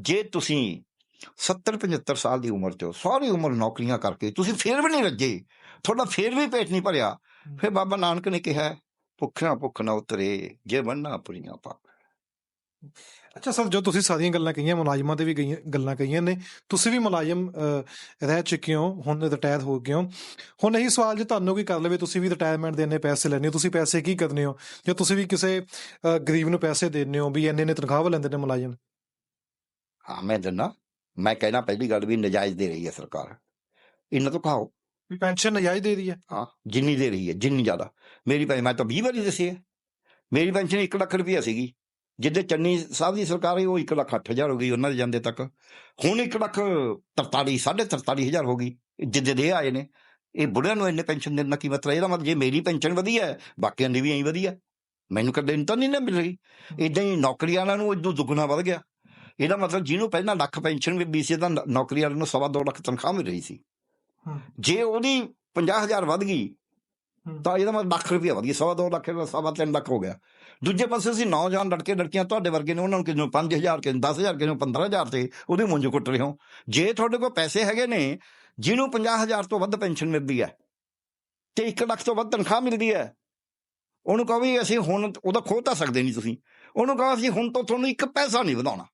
ਜੇ ਤੁਸੀਂ 70 75 ਸਾਲ ਦੀ ਉਮਰ ਚ ਸਾਰੀ ਉਮਰ ਨੌਕਰੀਆਂ ਕਰਕੇ ਤੁਸੀਂ ਫੇਰ ਵੀ ਨਹੀਂ ਰੱਜੇ ਤੁਹਾਡਾ ਫੇਰ ਵੀ ਪੇਟ ਨਹੀਂ ਭਰਿਆ। ਫਿਰ ਬਾਬਾ ਨਾਨਕ ਨੇ ਕਿਹਾ ਭੁੱਖਿਆਂ ਭੁੱਖ ਨਾ ਉਤਰੇ ਜੇ ਬੰਨਾ ਪੁਰੀਆਂ ਪਾ ਅੱਛਾ ਸਰ ਜੋ ਤੁਸੀਂ ਸਾਰੀਆਂ ਗੱਲਾਂ ਕਹੀਆਂ ਮੁਲਾਜ਼ਮਾਂ ਤੇ ਵੀ ਗੱਲਾਂ ਕਹੀਆਂ ਨੇ ਤੁਸੀਂ ਵੀ ਮੁਲਾਜ਼ਮ ਰਹਿ ਚੁੱਕੇ ਹੋ ਹੁਣ ਰਿਟਾਇਰ ਹੋ ਗਏ ਹੋ। ਹੁਣ ਇਹੀ ਸਵਾਲ ਜੇ ਤੁਹਾਨੂੰ ਕੋਈ ਕਰ ਲਵੇ ਤੁਸੀਂ ਵੀ ਰਿਟਾਇਰਮੈਂਟ ਦੇ ਇੰਨੇ ਪੈਸੇ ਲੈਣੇ ਹੋ ਤੁਸੀਂ ਪੈਸੇ ਕੀ ਕਰਨੇ ਹੋ? ਜਾਂ ਤੁਸੀਂ ਵੀ ਕਿਸੇ ਗਰੀਬ ਨੂੰ ਪੈਸੇ ਦੇਣੇ ਹੋ ਵੀ ਇੰਨੇ ਇੰਨੇ ਤਨਖਾਹ ਲੈਂਦੇ ਨੇ ਮੁਲਾਜ਼ਮ? ਹਾਂ ਮੈਂ ਦਿੰਦਾ ਮੈਂ ਕਹਿਣਾ ਪਹਿਲੀ ਗੱਲ ਵੀ ਨਜਾਇਜ਼ ਦੇ ਰਹੀ ਹੈ ਸਰਕਾਰ। ਇਹਨਾਂ ਤੋਂ ਖਾਓ। ਵੀ ਪੈਨਸ਼ਨ ਨਜਾਇਜ਼ ਦੇ ਰਹੀ ਹੈ? ਹਾਂ ਜਿੰਨੀ ਦੇ ਰਹੀ ਹੈ ਜਿੰਨੀ ਜ਼ਿਆਦਾ। ਮੇਰੀ ਪੈਨਸ਼ਨ ਮੈਂ ਤਾਂ 20 ਵਾਰੀ ਦੱਸੀ ਹੈ। ਮੇਰੀ ਪੈਨਸ਼ਨ 1 ਲੱਖ ਰੁਪਈਆ ਸੀਗੀ। ਜਿੱਦੇ ਚੰਨੀ ਸਾਹਿਬ ਦੀ ਸਰਕਾਰ ਹੋਈ ਉਹ 1 ਲੱਖ 8000 ਹੋ ਗਈ ਉਹਨਾਂ ਦੇ ਜਾਂਦੇ ਤੱਕ। ਹੁਣ 1 ਲੱਖ 43 43 ਹਜ਼ਾਰ ਹੋ ਗਈ। ਜਿੱਦੇ ਦੇ ਆਏ ਨੇ। ਇਹ ਬੁੜਿਆਂ ਨੂੰ ਇੰਨੇ ਪੈਨਸ਼ਨ ਦੇਣ ਦਾ ਕੀ ਮਤਲਬ? ਇਹਦਾ ਮਤਲਬ ਜੇ ਮੇਰੀ ਪੈਨਸ਼ਨ ਵਧੀਆ ਹੈ ਬਾਕੀਆਂ ਦੀ ਵੀ ਐਂ ਵਧੀਆ। ਮੈਨੂੰ ਕਦੇ ਤਾਂ ਨਹੀਂ ਨਾ ਮਿਲ ਰਹੀ। ਇਦਾਂ ਹੀ ਨੌਕਰੀ ਵਾਲਿਆਂ ਨੂੰ ਇਦੋਂ ਦੁੱਗਣਾ ਵੱਧ ਗਿਆ। ਇਹਦਾ ਮਤਲਬ ਜਿਹਨੂੰ ਪਹਿਲਾਂ ਲੱਖ ਪੈਨਸ਼ਨ ਮਿਲਦੀ ਸੀ ਤਾਂ ਨੌਕਰੀ ਵਾਲਿਆਂ ਨੂੰ ਸਵਾ ਦੋ ਲੱਖ ਤਨਖਾਹ ਮਿਲ ਰਹੀ ਸੀ। ਜੇ ਉਹਦੀ 50000 ਵੱਧ ਗਈ। ਤਾਂ ਇਹਦਾ ਮਤਲਬ ਲੱਖ ਰੁਪਇਆ ਵਧ ਗਿਆ ਸਵਾ ਦੋ ਲੱਖ ਦਾ ਸਵਾ ਤਿੰਨ ਲੱਖ ਹੋ ਗਿਆ। ਦੂਜੇ ਪਾਸੇ ਅਸੀਂ ਨੌਜਵਾਨ ਲੜਕੇ ਲੜਕੀਆਂ ਤੁਹਾਡੇ ਵਰਗੇ ਨੇ ਉਹਨਾਂ ਨੂੰ ਕਿਨੂੰ 5000 ਕਿਨੂੰ 10000 ਕਿਨੂੰ 15000 ਤੇ ਉਹਦੇ ਮੁੰਜ ਕੁੱਟ ਰਹੇ ਹੋ। ਜੇ ਤੁਹਾਡੇ ਕੋਲ ਪੈਸੇ ਹੈਗੇ ਨੇ ਜਿਹਨੂੰ 50000 ਤੋਂ ਵੱਧ ਪੈਨਸ਼ਨ ਮਿਲਦੀ ਹੈ ਤੇ 1 ਲੱਖ ਤੋਂ ਵੱਧ ਤਨਖਾਹ ਮਿਲਦੀ ਹੈ ਉਹਨੂੰ ਕਹੋ ਵੀ ਅਸੀਂ ਹੁਣ ਉਹਦਾ ਖੋਹ ਤਾਂ ਸਕਦੇ ਨਹੀਂ ਤੁਸੀਂ। ਉਹਨੂੰ ਕਹੋ ਅਸੀਂ ਹੁਣ ਤੋਂ ਤੁਹਾਨੂੰ ਇੱਕ ਪੈਸਾ ਨਹੀਂ ਵਧਾਉਣਾ।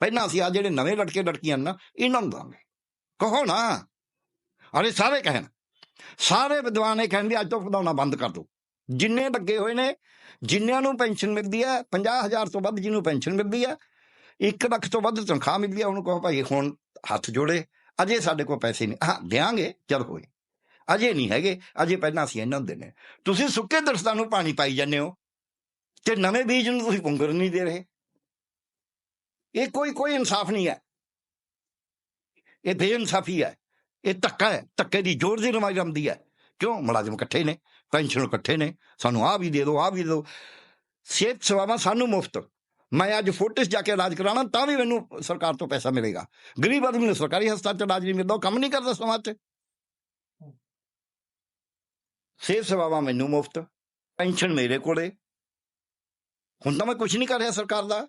ਪਹਿਲਾਂ ਅਸੀਂ ਆ ਜਿਹੜੇ ਨਵੇਂ ਲੜਕੇ ਲੜਕੀਆਂ ਨੇ ਨਾ, ਇਹਨਾਂ ਨੂੰ ਦਾਂਗੇ ਕਹੋ ਨਾ। ਅਰੇ ਸਾਰੇ ਕਹਿਣ। ਸਾਰੇ ਵਿਦਵਾਨ ਇਹ ਕਹਿੰਦੇ ਅੱਜ ਤੋਂ ਵਧਾਉਣਾ ਬੰਦ ਕਰ ਦਿਓ। ਜਿੰਨੇ ਲੱਗੇ ਹੋਏ ਨੇ, ਜਿੰਨਿਆਂ ਨੂੰ ਪੈਨਸ਼ਨ ਮਿਲਦੀ ਹੈ 50000 ਤੋਂ ਵੱਧ ਜਿਹਨੂੰ ਪੈਨਸ਼ਨ ਮਿਲਦੀ ਹੈ 1 ਲੱਖ ਤੋਂ ਵੱਧ ਤਨਖਾਹ ਮਿਲਦੀ ਹੈ, ਉਹਨੂੰ ਕਹੋ ਭਾਈ ਹੁਣ ਹੱਥ ਜੋੜੇ। ਅਜੇ ਸਾਡੇ ਕੋਲ ਪੈਸੇ ਨਹੀਂ। ਹਾਂ, ਦਿਆਂਗੇ ਜਦ ਹੋਏ ਅਜੇ ਨਹੀਂ ਹੈਗੇ, ਅਜੇ ਪਹਿਲਾਂ ਅਸੀਂ ਇਹਨਾਂ ਹੁੰਦੇ ਦੇਣੇ ਤੁਸੀਂ ਸੁੱਕੇ ਦਰਖਤਾਂ ਨੂੰ ਪਾਣੀ ਪਾਈ ਜਾਂਦੇ ਹੋ, ਤੇ ਨਵੇਂ ਬੀਜ ਨੂੰ ਤੁਸੀਂ ਪੁੰਗਰ ਨਹੀਂ ਦੇ ਰਹੇ। ਇਹ ਕੋਈ ਕੋਈ ਇਨਸਾਫ ਨਹੀਂ ਹੈ। ਇਹ ਬੇਇਨਸਾਫੀ ਹੈ। ਇਹ ਧੱਕਾ ਹੈ। ਧੱਕੇ ਦੀ ਜ਼ੋਰ ਦੀ ਰਮਾਈ ਆਉਂਦੀ ਹੈ। ਕਿਉਂ? ਮੁਲਾਜ਼ਮ ਇਕੱਠੇ ਨੇ, ਪੈਨਸ਼ਨ ਇਕੱਠੇ ਨੇ। ਸਾਨੂੰ ਆਹ ਵੀ ਦੇ ਦਿਓ, ਆਹ ਵੀ ਦੇ ਦਿਓ। ਸਿਹਤ ਸੇਵਾਵਾਂ ਸਾਨੂੰ ਮੁਫਤ। ਮੈਂ ਅੱਜ ਫੋਰਟਿਸ ਜਾ ਕੇ ਇਲਾਜ ਕਰਾਉਣਾ, ਤਾਂ ਵੀ ਮੈਨੂੰ ਸਰਕਾਰ ਤੋਂ ਪੈਸਾ ਮਿਲੇਗਾ। ਗਰੀਬ ਆਦਮੀ ਨੂੰ ਸਰਕਾਰੀ ਹਸਪਤਾਲ ਚ ਇਲਾਜ ਨਹੀਂ ਮਿਲਦਾ, ਉਹ ਕੰਮ ਨਹੀਂ ਕਰਦਾ ਸਮਾਜ 'ਚ। ਸਿਹਤ ਸੇਵਾਵਾਂ ਮੈਨੂੰ ਮੁਫਤ। ਪੈਨਸ਼ਨ ਮੇਰੇ ਕੋਲੇ। ਹੁਣ ਤਾਂ ਮੈਂ ਕੁਝ ਨਹੀਂ ਕਰ ਰਿਹਾ ਸਰਕਾਰ ਦਾ।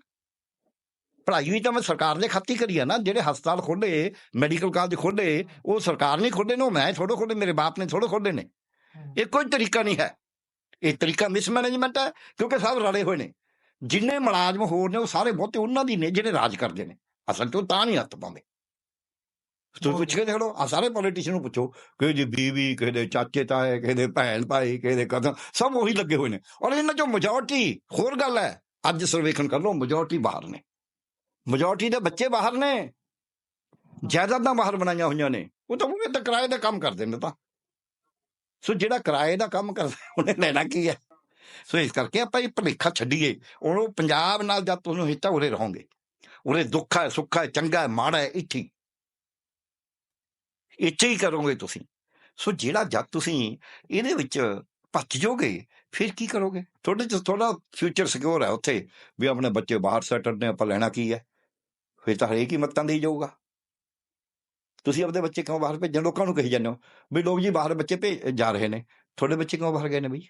ਪੜ੍ਹਾਈ ਵੀ ਤਾਂ ਮੈਂ ਸਰਕਾਰ ਦੇ ਖਾਤੀ ਕਰੀ ਆ ਨਾ ਜਿਹੜੇ ਹਸਪਤਾਲ ਖੋਲੇ ਮੈਡੀਕਲ ਕਾਲਜ ਖੋਲੇ ਉਹ ਸਰਕਾਰ ਨੇ ਖੋਲੇ ਨੇ ਮੈਂ ਥੋੜੋ ਖੋਲੇ ਮੇਰੇ ਬਾਪ ਨੇ ਥੋੜੋ ਖੋਲੇ ਨੇ। ਇਹ ਕੋਈ ਤਰੀਕਾ ਨਹੀਂ ਹੈ। ਇਹ ਤਰੀਕਾ ਮਿਸਮੈਨੇਜਮੈਂਟ ਹੈ ਕਿਉਂਕਿ ਸਭ ਰਲੇ ਹੋਏ ਨੇ। ਜਿੰਨੇ ਮੁਲਾਜ਼ਮ ਹੋਰ ਨੇ ਉਹ ਸਾਰੇ ਬਹੁਤੇ ਉਹਨਾਂ ਦੀ ਨੇ ਜਿਹੜੇ ਰਾਜ ਕਰਦੇ ਨੇ। ਅਸਲ ਉਹ ਤਾਂ ਨਹੀਂ ਹੱਥ ਪਾਉਂਦੇ। ਤੁਸੀਂ ਪੁੱਛ ਕੇ ਦੇਖ ਲਓ ਆ ਸਾਰੇ ਪੋਲੀਟੀਸ਼ੀਅਨ ਨੂੰ ਪੁੱਛੋ ਕਿ ਜੀ ਬੀਵੀ ਕਿਸੇ ਦੇ ਚਾਚੇ ਤਾਏ ਕਿਸੇ ਦੇ ਭੈਣ ਭਾਈ ਕਿਸੇ ਦੇ ਕਦਮ ਸਭ ਉਹੀ ਲੱਗੇ ਹੋਏ ਨੇ। ਔਰ ਇਹਨਾਂ ਚੋਂ ਮੈਜੋਰਟੀ ਹੋਰ ਗੱਲ ਹੈ ਅੱਜ ਸਰਵੇਖਣ ਕਰ ਲਓ ਮੈਜੋਰਟੀ ਬਾਹਰ ਨੇ। ਮੈਜੋਰਟੀ ਦੇ ਬੱਚੇ ਬਾਹਰ ਨੇ। ਜਾਇਦਾਦਾਂ ਬਾਹਰ ਬਣਾਈਆਂ ਹੋਈਆਂ ਨੇ। ਉਹ ਤਾਂ ਉਹ ਤਾਂ ਕਿਰਾਏ ਦਾ ਕੰਮ ਕਰਦੇ ਨੇ ਤਾਂ। ਸੋ ਜਿਹੜਾ ਕਿਰਾਏ ਦਾ ਕੰਮ ਕਰਦਾ, ਉਹਨੇ ਲੈਣਾ ਕੀ ਹੈ? ਸੋ ਇਸ ਕਰਕੇ ਆਪਾਂ ਇਹ ਭਲੇਖਾ ਛੱਡੀਏ। ਉਹ ਪੰਜਾਬ ਨਾਲ ਜਦ ਤੁਹਾਨੂੰ ਹਿੱਤਾ ਉਰੇ ਰਹੋਗੇ। ਉਰੇ ਦੁੱਖ ਹੈ, ਸੁੱਖ ਹੈ, ਚੰਗਾ ਹੈ, ਮਾੜਾ ਹੈ, ਇੱਥੇ ਇੱਥੇ ਹੀ ਕਰੋਗੇ ਤੁਸੀਂ। ਸੋ ਜਿਹੜਾ ਜਦ ਤੁਸੀਂ ਇਹਦੇ ਵਿੱਚ ਭੱਜ ਜਾਓਗੇ, ਫਿਰ ਕੀ ਕਰੋਗੇ? ਤੁਹਾਡੇ ਚ ਥੋੜਾ ਫਿਊਚਰ ਸਿਕਿਉਰ ਹੈ ਉੱਥੇ। ਵੀ ਆਪਣੇ ਬੱਚੇ ਬਾਹਰ ਸੈਟਲ ਨੇ, ਆਪਾਂ ਲੈਣਾ ਕੀ ਹੈ? ਫਿਰ ਤਾਂ ਹਰੇਕ ਹੀ ਮੱਤਾਂ ਦੇਈ ਜਾਊਗਾ ਤੁਸੀਂ ਆਪਣੇ ਬੱਚੇ ਕਿਉਂ ਬਾਹਰ ਭੇਜਣ? ਲੋਕਾਂ ਨੂੰ ਕਹੀ ਜਾਂਦੇ ਹੋ ਵੀ ਲੋਕ ਜੀ ਬਾਹਰ ਬੱਚੇ ਭੇਜ ਜਾ ਰਹੇ ਨੇ। ਤੁਹਾਡੇ ਬੱਚੇ ਕਿਉਂ ਬਾਹਰ ਗਏ ਨੇ ਬਈ?